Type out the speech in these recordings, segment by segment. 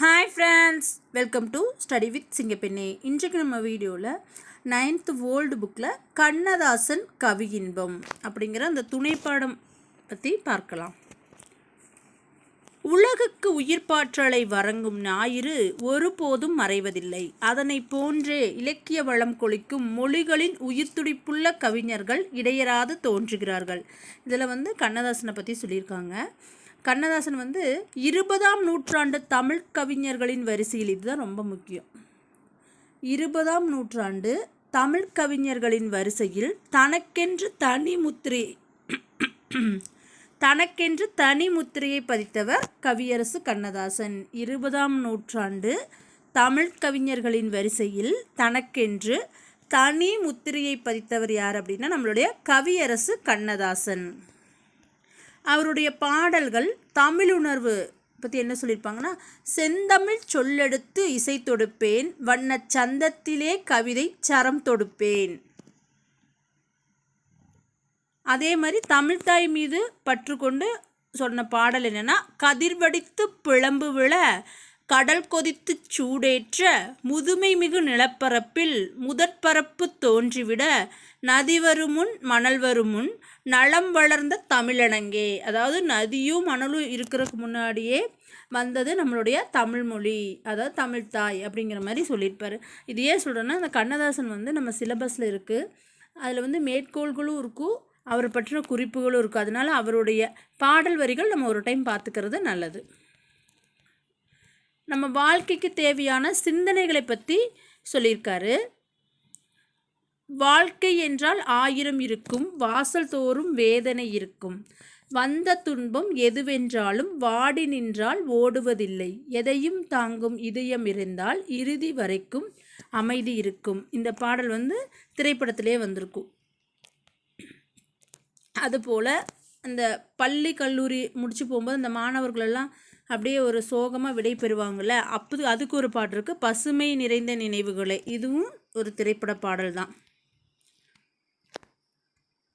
Hi friends welcome to study with Singappenne. இன்றைக்கு நம்ம வீடியோவில் நைன்த்து ஓல்டு புக்கில் கண்ணதாசன் கவி இன்பம் அப்படிங்கிற அந்த துணைப்பாடம் பற்றி பார்க்கலாம். உலகுக்கு உயிர்ப்பாற்றலை வழங்கும் ஞாயிறு ஒருபோதும் மறைவதில்லை. அதனை போன்றே இலக்கிய வளம் கொளிக்கும் மொழிகளின் உயிர்த்துடிப்புள்ள கவிஞர்கள் இடையராது தோன்றுகிறார்கள். இதில் வந்து கண்ணதாசனை பற்றி சொல்லியிருக்காங்க. கண்ணதாசன் வந்து இருபதாம் நூற்றாண்டு தமிழ் கவிஞர்களின் வரிசையில் இதுதான் ரொம்ப முக்கியம். இருபதாம் நூற்றாண்டு தமிழ் கவிஞர்களின் வரிசையில் தனக்கென்று தனி முத்திரை தனக்கென்று தனி முத்திரையை பதித்தவர் கவியரசு கண்ணதாசன். இருபதாம் நூற்றாண்டு தமிழ் கவிஞர்களின் வரிசையில் தனக்கென்று தனி முத்திரையை பதித்தவர் யார் அப்படின்னா நம்மளுடைய கவியரசு கண்ணதாசன். அவருடைய பாடல்கள் தமிழுணர்வு பற்றி என்ன சொல்லியிருப்பாங்கன்னா செந்தமிழ் சொல்லெடுத்து இசை தொடுப்பேன் வண்ண சந்தத்திலே கவிதை சரம் தொடுப்பேன். அதே மாதிரி தமிழ்தாய் மீது பற்றுக்கொண்டு சொன்ன பாடல் என்னென்னா கதிர்வடித்து பிளம்பு விழ கடல் கொதித்து சூடேற்ற முதுமை மிகு நிலப்பரப்பில் முதற்பரப்பு தோன்றிவிட நதி வருமுன் மணல் வருமுன் நலம் வளர்ந்த தமிழனங்கே. அதாவது நதியும் மணலும் இருக்கிறதுக்கு முன்னாடியே வந்தது நம்மளுடைய தமிழ்மொழி அதாவது தமிழ்தாய் அப்படிங்கிற மாதிரி சொல்லியிருப்பார். இது ஏன் சொல்கிறேன்னா அந்த கண்ணதாசன் வந்து நம்ம சிலபஸில் இருக்குது அதில் வந்து மேற்கோள்களும் இருக்கும் அவரை பற்றின குறிப்புகளும் இருக்கும். அதனால் அவருடைய பாடல் வரிகள் நம்ம ஒரு டைம் பார்த்துக்கிறது நல்லது. நம்ம வாழ்க்கைக்கு தேவையான சிந்தனைகளை பற்றி சொல்லியிருக்காரு. வாழ்க்கை என்றால் ஆயிரம் இருக்கும் வாசல் தோறும் வேதனை இருக்கும். வந்த துன்பம் எதுவென்றாலும் வாடி நின்றால் ஓடுவதில்லை. எதையும் தாங்கும் இதயம் இருந்தால் இறுதி வரைக்கும் அமைதி இருக்கும். இந்த பாடல் வந்து திரைப்படத்திலே வந்திருக்கும் அதுபோல் அந்த பள்ளி கல்லூரி முடிச்சு போகும்போது அந்த மாணவர்களெல்லாம் அப்படியே ஒரு சோகமாக விடை பெறுவாங்கள்ல அப்போ அதுக்கு ஒரு பாட்டு இருக்குது பசுமை நிறைந்த நினைவுகளை. இதுவும் ஒரு திரைப்பட பாடல் தான்.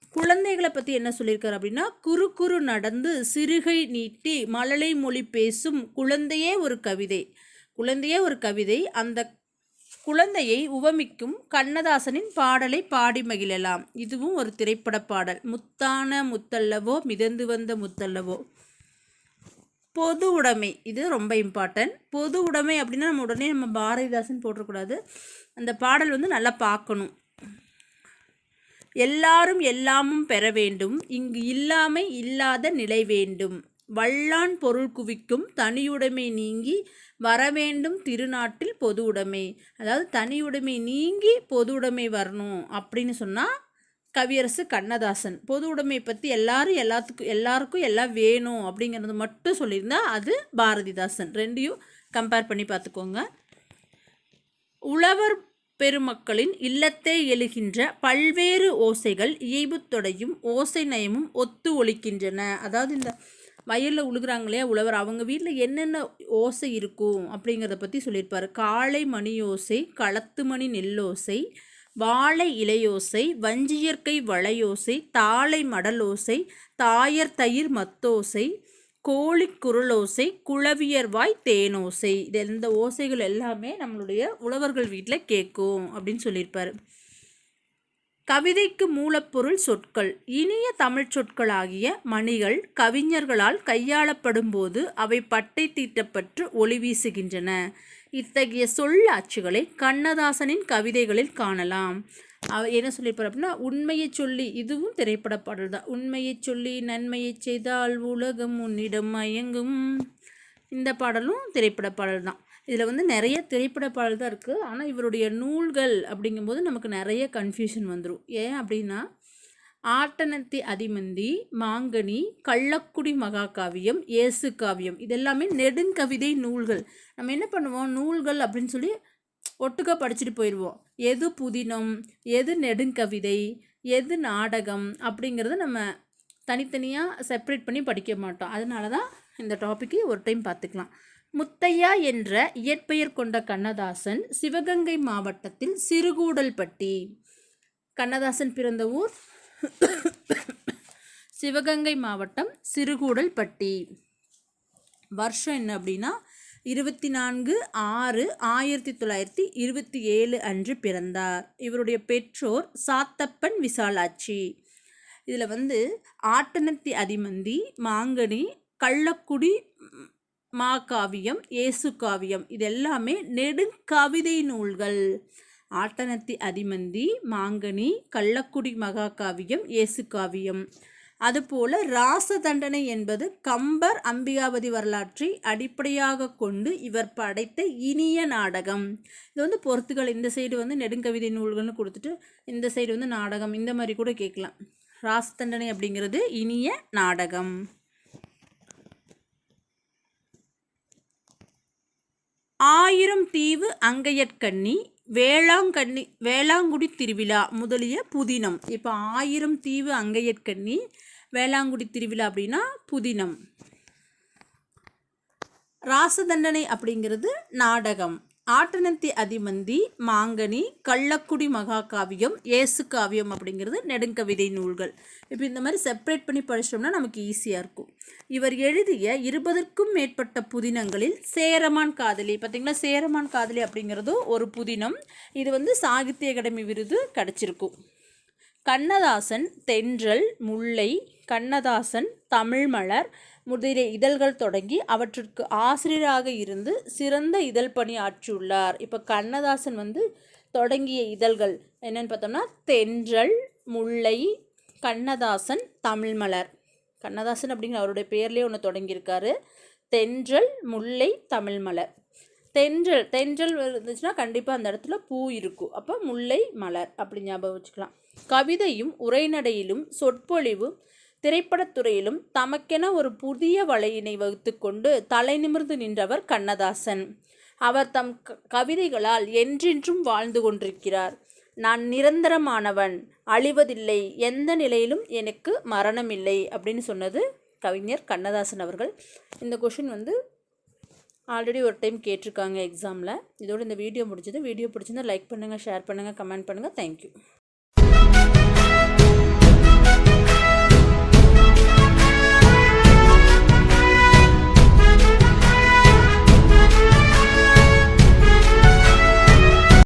குழந்தைகளை பற்றி என்ன சொல்லியிருக்காரு அப்படின்னா குறு குறு நடந்து சிறுகை நீட்டி மழலை மொழி பேசும் குழந்தையே ஒரு கவிதை. குழந்தையே ஒரு கவிதை. அந்த குழந்தையை உவமிக்கும் கண்ணதாசனின் பாடலை பாடி மகிழலாம். இதுவும் ஒரு திரைப்பட பாடல். முத்தான முத்தல்லவோ மிதந்து வந்த முத்தல்லவோ. பொது உடைமை இது ரொம்ப இம்பார்ட்டன்ட் பொது உடைமை அப்படின்னா நம்ம உடனே நம்ம பாரதிதாசன் போட்டக்கூடாது அந்த பாடல் வந்து நல்லா பார்க்கணும். எல்லாரும் எல்லாமும் பெற வேண்டும். இங்கு இல்லாமை இல்லாத நிலை வேண்டும். வல்லான் பொருள் குவிக்கும் தனியுடைமை நீங்கி வரவேண்டும் திருநாட்டில் பொது உடைமை. அதாவது தனியுடைமை நீங்கி பொது உடைமை வரணும் அப்படின்னு சொன்னால் கவியரசு கண்ணதாசன். பொது உடைமை பற்றி எல்லாரும் எல்லாத்துக்கும் எல்லாருக்கும் எல்லாம் வேணும் அப்படிங்கிறது மட்டும் சொல்லியிருந்தா அது பாரதிதாசன். ரெண்டையும் கம்பேர் பண்ணி பார்த்துக்கோங்க. உழவர் பெருமக்களின் இல்லத்தை எழுகின்ற பல்வேறு ஓசைகள் இயைபுத்தொடையும் ஓசை நயமும் ஒத்து ஒழிக்கின்றன அதாவது இந்த வயலில் உழுகிறாங்களே உழவர் அவங்க வீட்டில் என்னென்ன ஓசை இருக்கும் அப்படிங்கிறத பற்றி சொல்லியிருப்பார். காலை மணி ஓசை களத்து மணி நெல்லோசை வாழை இலையோசை வஞ்சியற்கை வளையோசை தாளை மடலோசை தாயர் தயிர் மத்தோசை கோழி குரலோசை குளவியர்வாய் தேனோசை. இது இந்த ஓசைகள் எல்லாமே நம்மளுடைய உழவர்கள் வீட்டில் கேட்கும் அப்படின்னு சொல்லியிருப்பார். கவிதைக்கு மூலப்பொருள் சொற்கள். இனிய தமிழ் சொற்களாகிய மணிகள் கவிஞர்களால் கையாளப்படும் போது அவை பட்டை தீட்டப்பட்டு ஒளி வீசுகின்றன. இத்தகைய சொல்லாட்சிகளை கண்ணதாசனின் கவிதைகளில் காணலாம். அவர் என்ன சொல்லியிருப்பார் அப்படின்னா உண்மையை சொல்லி இதுவும் திரைப்பட பாடல் தான் உண்மையை சொல்லி நன்மையை செய்தால் உலகம் உன்னிடம் மயங்கும். இந்த பாடலும் திரைப்பட பாடல் தான் இதில் வந்து நிறைய திரைப்பட பாடல் தான் இருக்குது ஆனால் இவருடைய நூல்கள் அப்படிங்கும்போது நமக்கு நிறைய கன்ஃபியூஷன் வந்துடும் ஏன் அப்படின்னா ஆட்டனத்தி அதிமந்தி மாங்கனி கள்ளக்குடி மகாகாவியம் இயேசு காவியம் இதெல்லாமே நெடுங்கவிதை நூல்கள். நம்ம என்ன பண்ணுவோம்? நூல்கள் அப்படின்னு சொல்லி ஒட்டுக்கா படிச்சுட்டு போயிடுவோம். எது புதினம் எது நெடுங்கவிதை எது நாடகம் அப்படிங்கிறத நம்ம தனித்தனியாக செப்பரேட் பண்ணி படிக்க மாட்டோம். அதனால தான் இந்த டாப்பிக்கு ஒரு டைம் பார்த்துக்கலாம். முத்தையா என்ற இயற்பெயர் கொண்ட கண்ணதாசன் சிவகங்கை மாவட்டத்தில் சிறுகூடல்பட்டி. கண்ணதாசன் பிறந்த ஊர் சிவகங்கை மாவட்டம் சிறுகூடல்பட்டி. வருஷம் என்ன அப்படின்னா இருபத்தி நான்கு ஆறு ஆயிரத்தி தொள்ளாயிரத்தி இருபத்தி ஏழு அன்று பிறந்தார். இவருடைய பெற்றோர் சாத்தப்பன் விசாலாட்சி. இதில் வந்து ஆட்டனத்தி அதிமந்தி மாங்கனி கள்ளக்குடி மாகாவியம் இயேசு காவியம் இது எல்லாமே நெடுங்கவிதை நூல்கள். ஆட்டனத்தி அதிமந்தி மாங்கனி கள்ளக்குடி மகாகாவியம் இயேசு காவியம் அதுபோல ராச தண்டனை என்பது கம்பர் அம்பிகாபதி வரலாற்றை அடிப்படையாக கொண்டு இவர் படைத்த இனிய நாடகம். இது வந்து பொறுத்துக்கள் இந்த சைடு வந்து நெடுங்கவிதை நூல்கள்னு கொடுத்துட்டு இந்த சைடு வந்து நாடகம் இந்த மாதிரி கூட கேட்கலாம். ராச தண்டனை அப்படிங்கிறது இனிய நாடகம். ஆயிரம் தீவு அங்கையற்கண்ணி வேளாங்கண்ணி வேளாங்குடி திருவிழா முதலிய புதினம். இப்போ ஆயிரம் தீவு அங்கையற்கண்ணி வேளாங்குடி திருவிழா அப்படின்னா புதினம். ராசதண்டனை அப்படிங்கிறது நாடகம். ஆட்டனத்தி அதிமந்தி மாங்கனி கள்ளக்குடி மகாகாவியம் ஏசு காவியம் அப்படிங்கிறது நெடுங்கவிதை நூல்கள். இப்போ இந்த மாதிரி செப்பரேட் பண்ணி படிச்சிட்டோம்னா நமக்கு ஈஸியாக இருக்கும். இவர் எழுதிய இருபதற்கும் மேற்பட்ட புதினங்களில் சேரமான் காதலி. பார்த்திங்களா சேரமான் காதலி அப்படிங்கிறதும் ஒரு புதினம். இது வந்து சாகித்ய அகாடமி விருது கிடச்சிருக்கும். கண்ணதாசன் தென்றல் முல்லை கண்ணதாசன் தமிழ்மலர் முதலிய இதழ்கள் தொடங்கி அவற்றிற்கு ஆசிரியராக இருந்து சிறந்த இதழ் பணி ஆற்றியுள்ளார். இப்போ கண்ணதாசன் வந்து தொடங்கிய இதழ்கள் என்னென்னு பார்த்தோம்னா தென்றல் முல்லை கண்ணதாசன் தமிழ்மலர் கண்ணதாசன் அப்படிங்கிற அவருடைய பேர்லேயே ஒன்று தொடங்கியிருக்காரு. தென்றல் முல்லை தமிழ்மலர் தென்றல் தென்றல் இருந்துச்சுன்னா கண்டிப்பாக அந்த இடத்துல பூ இருக்கும். அப்போ முல்லை மலர் அப்படி ஞாபகம் வச்சுக்கலாம். கவிதையும் உரைநடையிலும் சொற்பொழிவும் திரைப்படத்துறையிலும் தமக்கென ஒரு புதிய வலையினை வகுத்து கொண்டு தலை நிமிர்ந்து நின்றவர் கண்ணதாசன். அவர் தம் கவிதைகளால் என்றென்றும் வாழ்ந்து கொண்டிருக்கிறார். நான் நிரந்தரமானவன் அழிவதில்லை எந்த நிலையிலும் எனக்கு மரணமில்லை அப்படின்னு சொன்னது கவிஞர் கண்ணதாசன் அவர்கள். இந்த கொஷின் வந்து ஆல்ரெடி ஒரு டைம் கேட்டிருக்காங்க எக்ஸாமில் இதோடு இந்த வீடியோ முடிஞ்சது. வீடியோ பிடிச்சிருந்தா லைக் பண்ணுங்கள் ஷேர் பண்ணுங்கள் கமெண்ட் பண்ணுங்கள் தேங்க்யூ